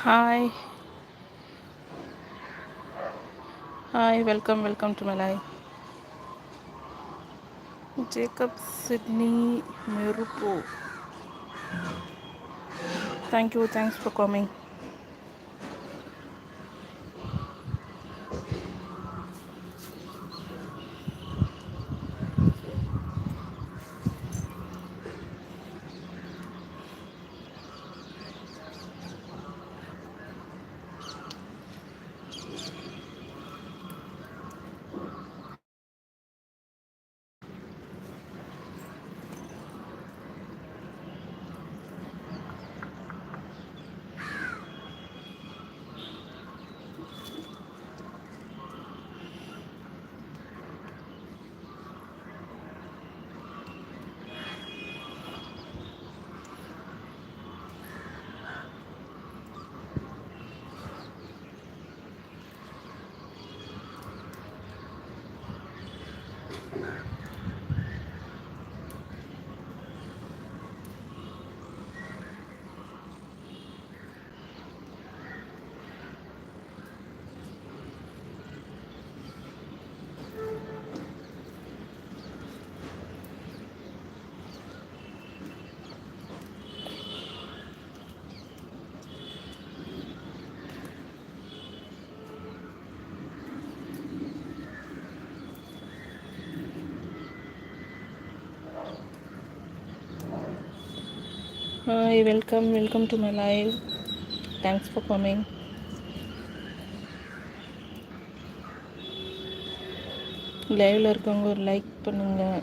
Hi hi welcome welcome to my live Jacob Sydney மெருப்போ thank you thanks for coming hi welcome welcome to my live thanks for coming லைவில் இருக்கவங்க ஒரு like பண்ணுங்கள்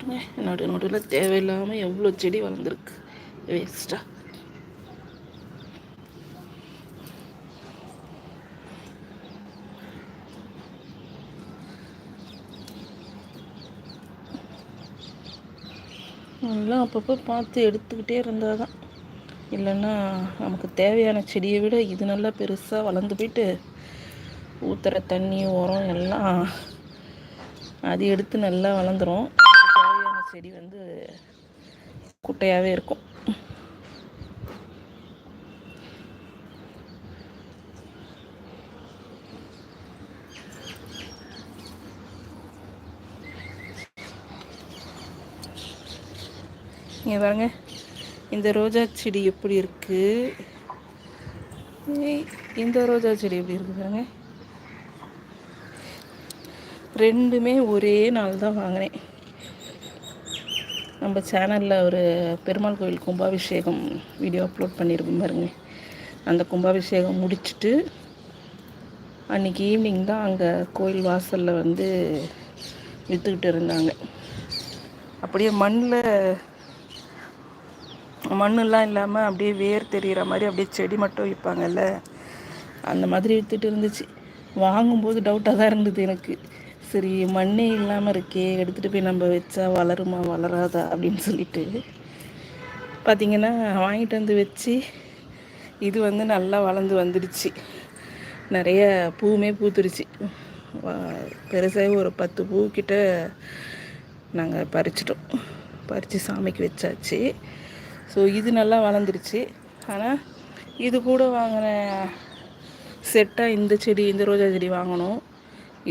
பாருங்க நடு நடுவில் தேவையில்லாமல் எவ்வளோ செடி வளர்ந்துருக்கு. வேஸ்ட்டாக எல்லாம் அப்பப்போ பார்த்து எடுத்துக்கிட்டே இருந்தால் தான் இல்லைன்னா நமக்கு தேவையான செடியை விட இது நல்லா பெருசாக வளர்ந்து போயிட்டு ஊற்றுற தண்ணி உரம் எல்லாம் அது எடுத்து நல்லா வளர்ந்துடும் செடி வந்து குட்டையாகவே இருக்கும். இங்கே பாருங்க. இந்த ரோஜா செடி எப்படி இருக்குது இந்த ரோஜா செடி எப்படி இருக்கு பாருங்க. ரெண்டுமே ஒரே நாள் தான் வாங்கினேன். நம்ம சேனலில் ஒரு பெருமாள் கோயில் கும்பாபிஷேகம் வீடியோ அப்லோட் பண்ணியிருக்கோம் பாருங்க. அந்த கும்பாபிஷேகம் முடிச்சுட்டு அன்றைக்கி ஈவினிங் தான் அங்கே கோயில் வாசலில் வந்து விற்றுக்கிட்டு இருந்தாங்க. அப்படியே மண்ணில் மண்ணெல்லாம் இல்லாமல் அப்படியே வேர் தெரிகிற மாதிரி அப்படியே செடி மட்டும் விற்பாங்கல்ல. அந்த மாதிரி விற்றுட்டு இருந்துச்சு. வாங்கும்போது டவுட்டாக தான் இருந்தது எனக்கு. சரி மண்ணே இல்லாமல் இருக்கே எடுத்துகிட்டு போய் நம்ம வச்சா வளருமா வளராதா அப்படின்னு சொல்லிட்டு பார்த்திங்கன்னா வாங்கிட்டு வந்து வச்சு இது வந்து நல்லா வளர்ந்து வந்துடுச்சு. நிறைய பூவுமே பூத்துருச்சு. பெருசாக ஒரு பத்து பூக்கிட்ட நாங்கள் பறிச்சிட்டோம். பறித்து சாமிக்கு வச்சாச்சு. ஸோ இது நல்லா வளர்ந்துருச்சு. ஆனால் இது கூட வாங்கின செட்டாக இந்த செடி இந்த ரோஜா செடி வாங்கணும்.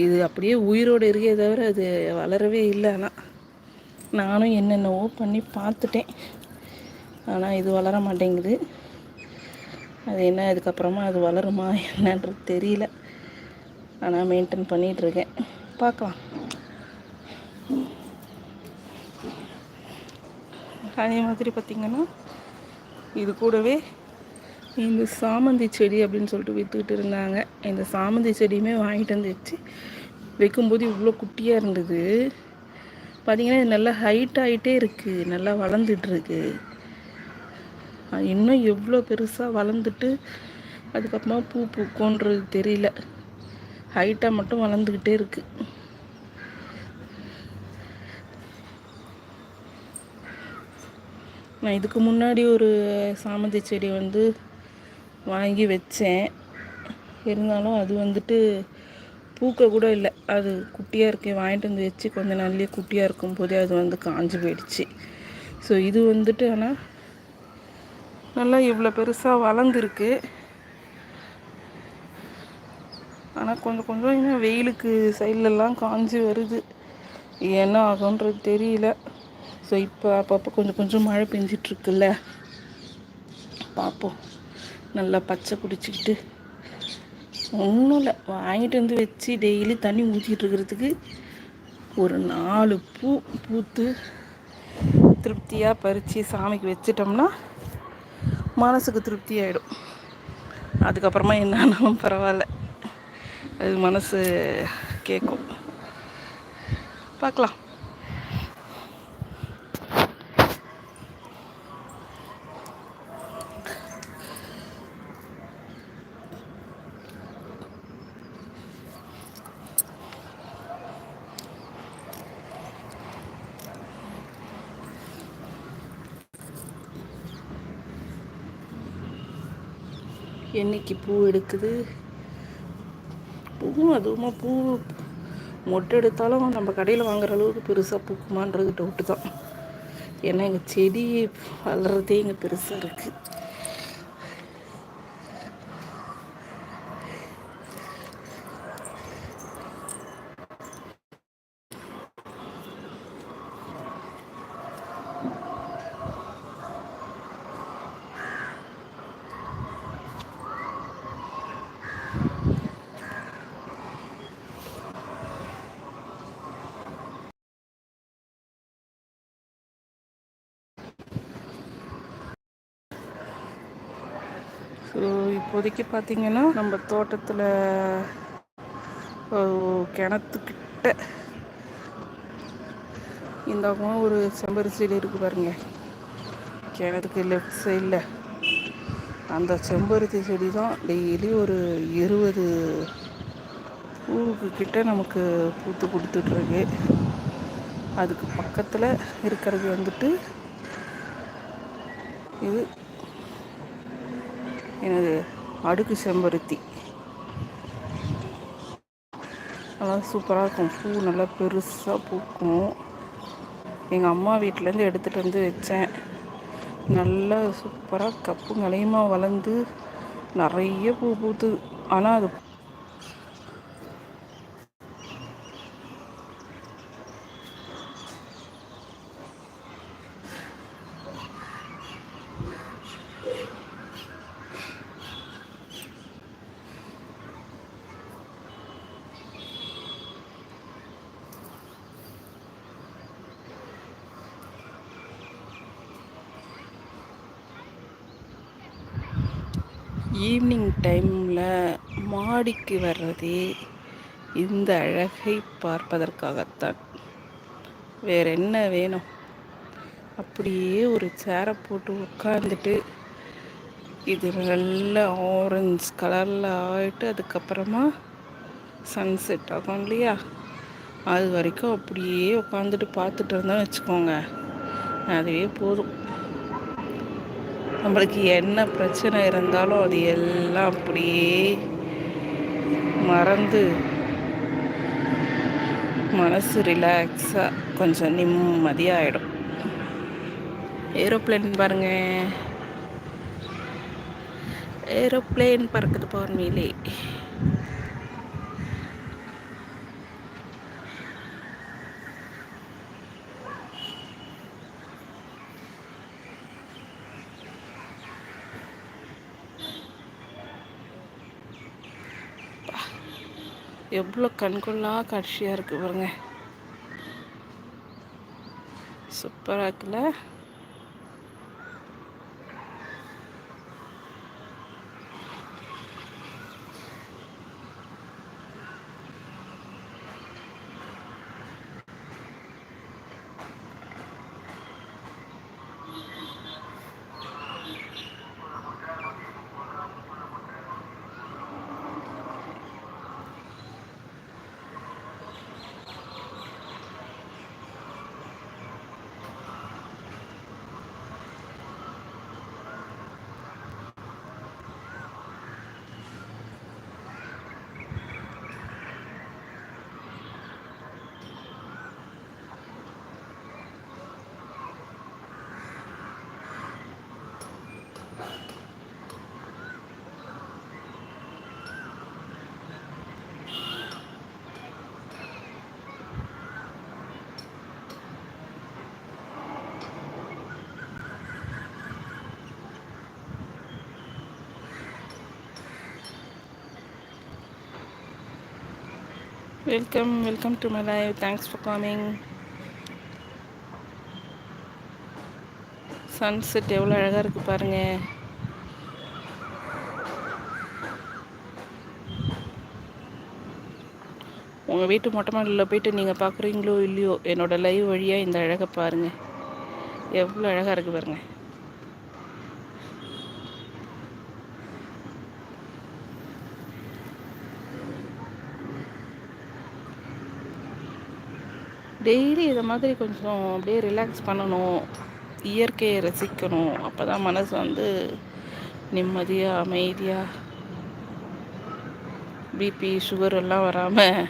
இது அப்படியே உயிரோடு இருக்கே தவிர அது வளரவே இல்லை ஆனால் நானும் என்னென்னவோ பண்ணி பார்த்துட்டேன். ஆனால் இது வளர மாட்டேங்குது. அது என்ன அதுக்கப்புறமா அது வளருமா என்னன்றது தெரியல. ஆனால் மெயின்டைன் பண்ணிகிட்ருக்கேன் பார்க்கலாம். அதே மாதிரி பார்த்திங்கன்னா இது கூடவே இந்த சாமந்தி செடி அப்படின்னு சொல்லிட்டு விற்றுக்கிட்டு இருந்தாங்க. இந்த சாமந்தி செடியுமே வாங்கிட்டு வந்துச்சு வைக்கும்போது இவ்வளோ குட்டியாக இருந்தது. பார்த்திங்கன்னா இது நல்லா ஹைட் ஆகிட்டே இருக்குது நல்லா வளர்ந்துட்டுருக்கு இன்னும் எவ்வளோ பெருசாக வளர்ந்துட்டு அதுக்கப்புறமா பூ பூக்கோன்றது தெரியல. ஹைட்டாக மட்டும் வளர்ந்துக்கிட்டே இருக்குது நான் இதுக்கு முன்னாடி ஒரு சாமந்தி செடி வந்து வாங்கி வச்சேன். இருந்தாலும் அது வந்துட்டு பூக்க கூட இல்லை. அது குட்டியாக இருக்கே வாங்கிட்டு வந்து வச்சு கொஞ்ச நாள்லேயே குட்டியாக இருக்கும் போதே அது வந்து காஞ்சி போயிடுச்சு. ஸோ இது வந்துட்டு ஆனால் நல்லா இவ்வளோ பெருசாக வளர்ந்துருக்கு. ஆனால் கொஞ்சம் கொஞ்சம் இன்னும் வெயிலுக்கு சைட்லலாம் காஞ்சி வருது. என்ன ஆகுன்றது தெரியல. ஸோ இப்போ அப்பப்போ கொஞ்சம் கொஞ்சம் மழை பெஞ்சிட்ருக்குல்ல பார்ப்போம் நல்லா பச்சை பிடிச்சிக்கிட்டு ஒன்றும் இல்லை. வாங்கிட்டு வந்து வச்சு டெய்லி தண்ணி ஊற்றிட்டு இருக்கிறதுக்கு ஒரு நாலு பூ பூத்து திருப்தியாக பறித்து சாமிக்கு வச்சிட்டோம்னா மனசுக்கு திருப்தி ஆகிடும் அதுக்கப்புறமா என்னாலும் பரவாயில்ல. அது மனசு கேட்கும் பார்க்கலாம். என்னைக்கு பூ எடுக்குது. பூவும் அதுவுமா பூ மொட்டை எடுத்தாலும் நம்ம கடையில் வாங்குற அளவுக்கு பெருசாக பூக்குமான்றது டவுட்டு தான். ஏன்னா எங்கள் செடி வளர்கிறதே இங்கே பெருசாக இருக்குது ஸோ இப்போதைக்கு பார்த்திங்கன்னா நம்ம தோட்டத்தில் கிணத்துக்கிட்ட இந்த பக்கம் ஒரு செம்பருத்தி செடி இருக்குது பாருங்க. கிணத்துக்கு லெஃப்ட் சைடில் அந்த செம்பருத்தி செடி தான் டெய்லி ஒரு இருபது பூவுக்கு கிட்ட நமக்கு பூத்து கொடுத்துட்ருக்கு. அதுக்கு பக்கத்தில் இருக்கிறது வந்துட்டு இது எனது அடுக்கு செம்பருத்தி. நல்லா சூப்பராக இருக்கும். பூ நல்லா பெருசாக பூக்கும். எங்கள் அம்மா வீட்டிலேருந்து எடுத்துகிட்டு வந்து வச்சேன். நல்லா சூப்பராக கப்பு நிலையமாக வளர்ந்து நிறைய பூ பூத்து. ஆனால் அது ஈவினிங் டைமில் மாடிக்கு வர்றதே இந்த அழகை பார்ப்பதற்காகத்தான். வேற என்ன வேணும்? அப்படியே ஒரு சேரை போட்டு உட்காந்துட்டு இது நல்ல ஆரஞ்ச் கலரில் ஆகிட்டு அதுக்கப்புறமா சன்செட் ஆகும் இல்லையா? அது வரைக்கும் அப்படியே உட்காந்துட்டு பார்த்துட்டு இருந்தோம்னு வச்சுக்கோங்க. அதுவே போதும். நம்மளுக்கு என்ன பிரச்சனை இருந்தாலும் அது எல்லாம் அப்படியே மறந்து மனசு ரிலாக்ஸாக கொஞ்சம் நிம்மதியாகிடும் ஏரோப்ளேன் பாருங்க. ஏரோப்ளேன் பறக்குது மேலே எவ்வளோ கண்கொள்ளா காட்சியாக இருக்குது பாருங்க. சூப்பராக இருக்குல்ல? Welcome welcome to my live thanks for coming sunset எவ்வளோ அழகாக இருக்குது பாருங்கள் உங்கள் வீட்டு மொட்டை மாடலில் போயிட்டு நீங்கள் பார்க்குறீங்களோ இல்லையோ என்னோடய லைவ் வழியாக இந்த அழகை பாருங்கள் எவ்வளோ அழகாக இருக்குது பாருங்கள் டெய்லி இதை மாதிரி கொஞ்சம் அப்படியே ரிலாக்ஸ் பண்ணணும். இயற்கையை ரசிக்கணும். அப்போ தான் மனசு வந்து நிம்மதியாக அமைதியாக பிபி சுகர் எல்லாம் வராமல்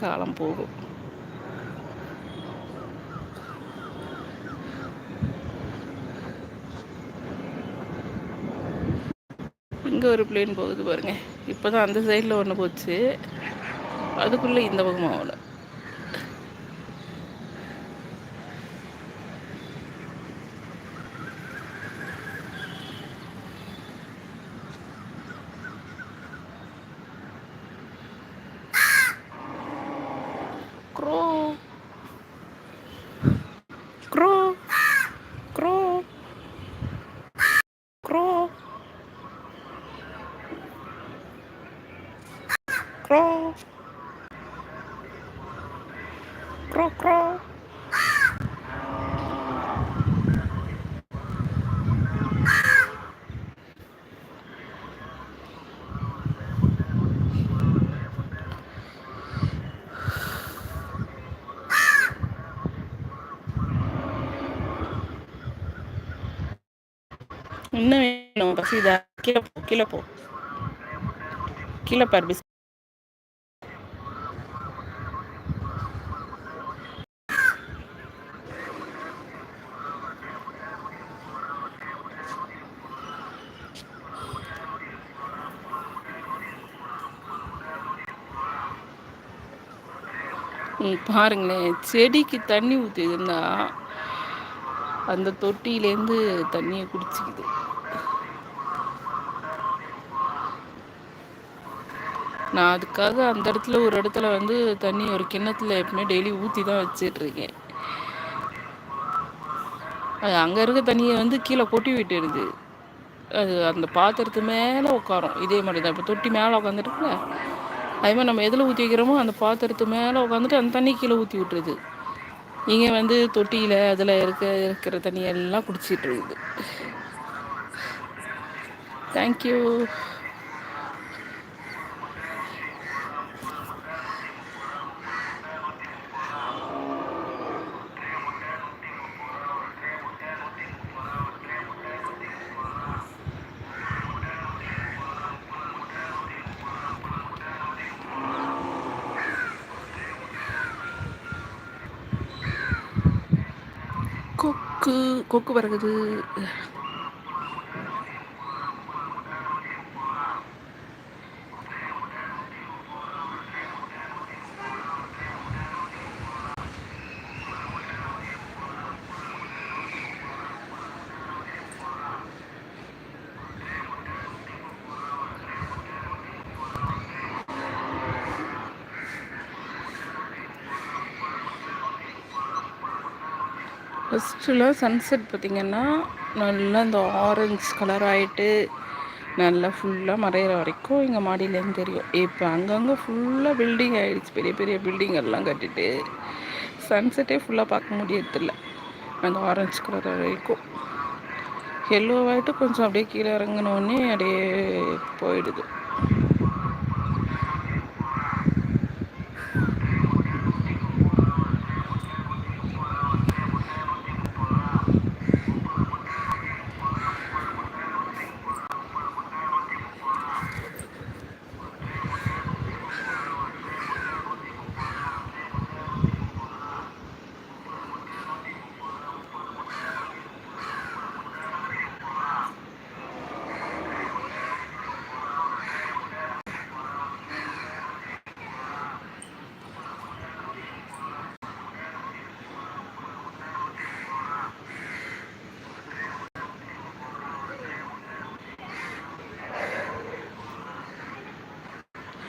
காலம் போகும். இங்கே ஒரு பிளேன் போகுது பாருங்க. இப்போ தான் அந்த சைடில் ஒன்று போச்சு. அதுக்குள்ளே இந்த பக்கமாக ஆகலை இன்னும் வேணும். பசிதா கீழே போ கீழே போ. கீழே பார் பிஸ் பாருங்களேன். செடிக்கு தண்ணி ஊற்றிருந்தா அந்த தொட்டியிலேருந்து தண்ணியை குடிச்சிக்குது. நான் அதுக்காக அந்த இடத்துல ஒரு இடத்துல வந்து தண்ணி ஒரு கிண்ணத்தில் எப்பவுமே டெய்லி ஊற்றி தான் வச்சிட்ருக்கேன். அது அங்கே இருக்க தண்ணியை வந்து கீழே கொட்டி விட்டுடுது. அது அந்த பாத்திரத்து மேலே உட்காரும் இதே மாதிரி தான் இப்போ தொட்டி மேலே உட்காந்துட்டுல அதே மாதிரி நம்ம எதில் ஊற்றி வைக்கிறோமோ அந்த பாத்திரத்து மேலே உட்காந்துட்டு அந்த தண்ணி கீழே ஊற்றி விட்டுருது. இங்கே வந்து தொட்டியில் அதில் இருக்க இருக்கிற தண்ணியெல்லாம் குடிச்சிட்டு இருக்குது தேங்க்யூ கொக்கு கொக்கு பறகுது ஃபஸ்ட்டுலாம் சன்செட் பார்த்திங்கன்னா நல்லா இந்த ஆரஞ்ச் கலர் ஆகிட்டு நல்லா ஃபுல்லாக மறையிற வரைக்கும் எங்கள் மாடியிலேருந்து தெரியும். இப்போ அங்கங்கே ஃபுல்லாக பில்டிங் ஆகிடுச்சு பெரிய பெரிய பில்டிங் எல்லாம் கட்டிட்டு சன்செட்டே ஃபுல்லாக பார்க்க முடியறதில்ல. அந்த ஆரஞ்சு கலர் வரைக்கும். எல்லோவாயிட்டு கொஞ்சம் அப்படியே கீழே இறங்கினோடனே அப்படியே போயிடுது.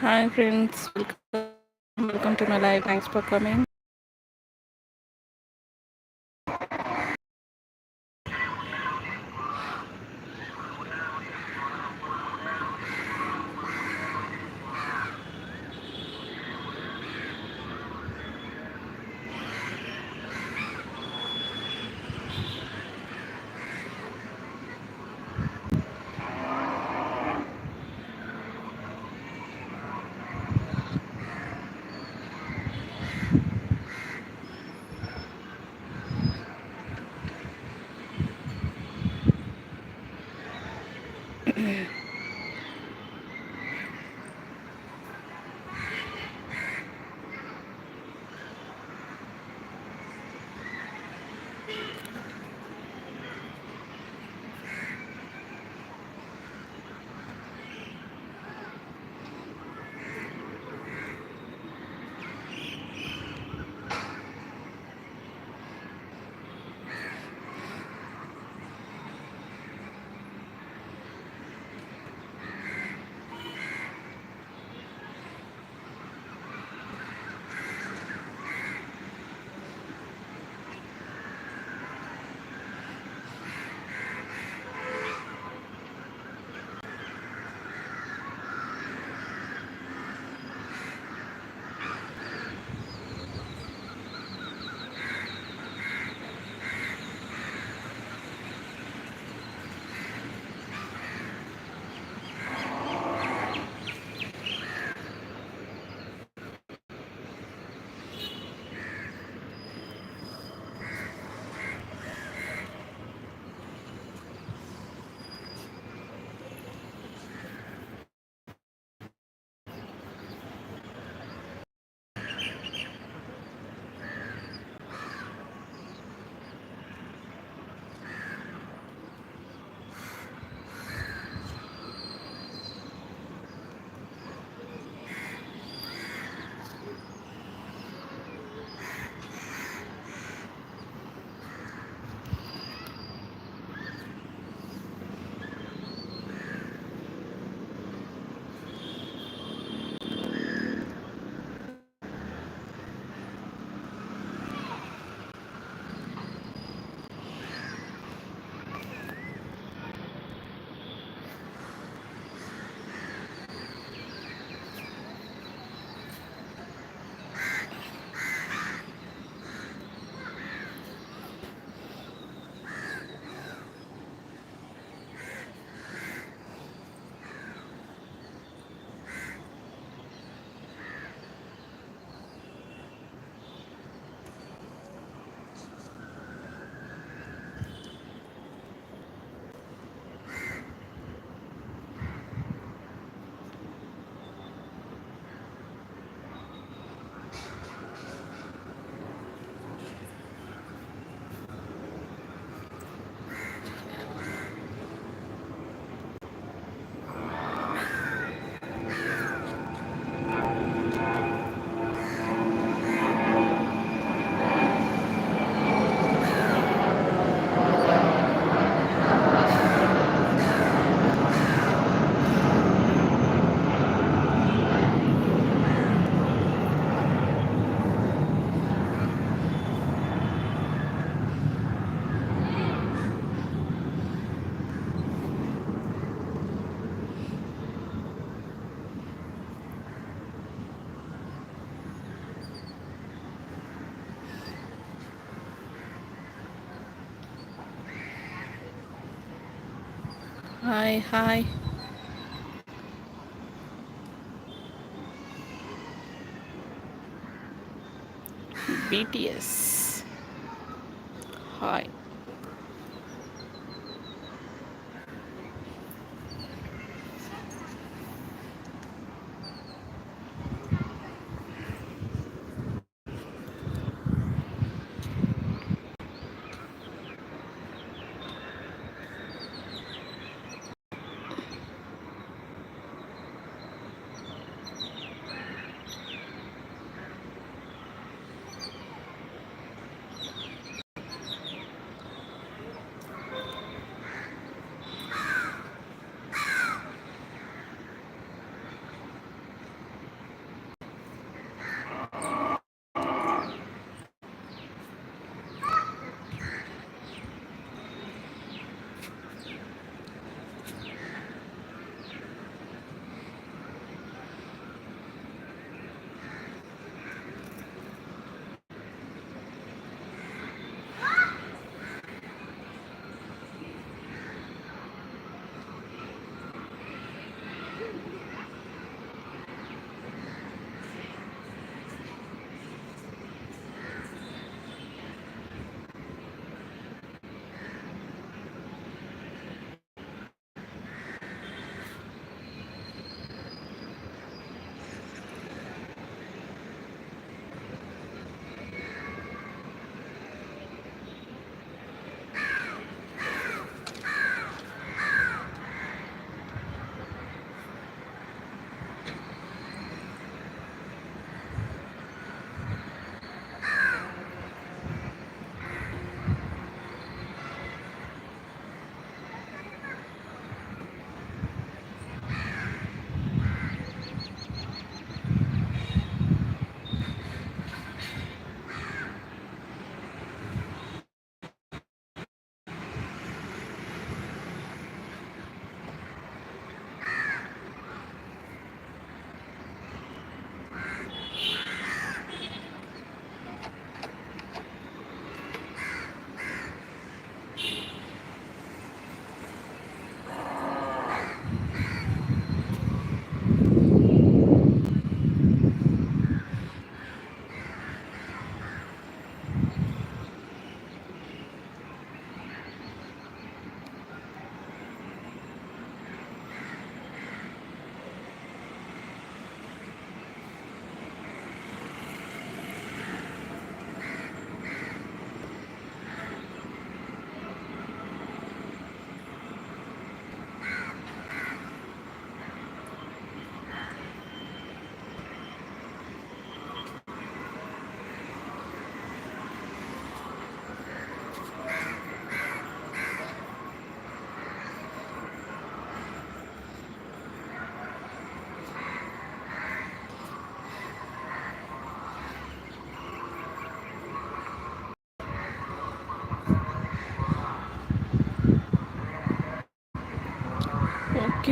Hi friends, welcome, welcome to my live. Thanks for coming. Hi, hi. BTS. Hi.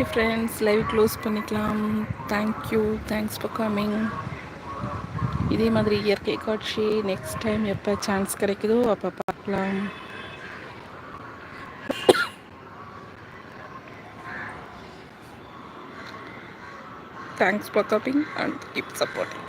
Okay friends live close பண்ணிக்கலாம். Thank you thanks for coming இதே மாதிரி இயற்கை காட்சி. நெக்ஸ்ட் டைம் எப்போ சான்ஸ் கிடைக்குதோ அப்போ பார்க்கலாம். Thanks for coming and keep supporting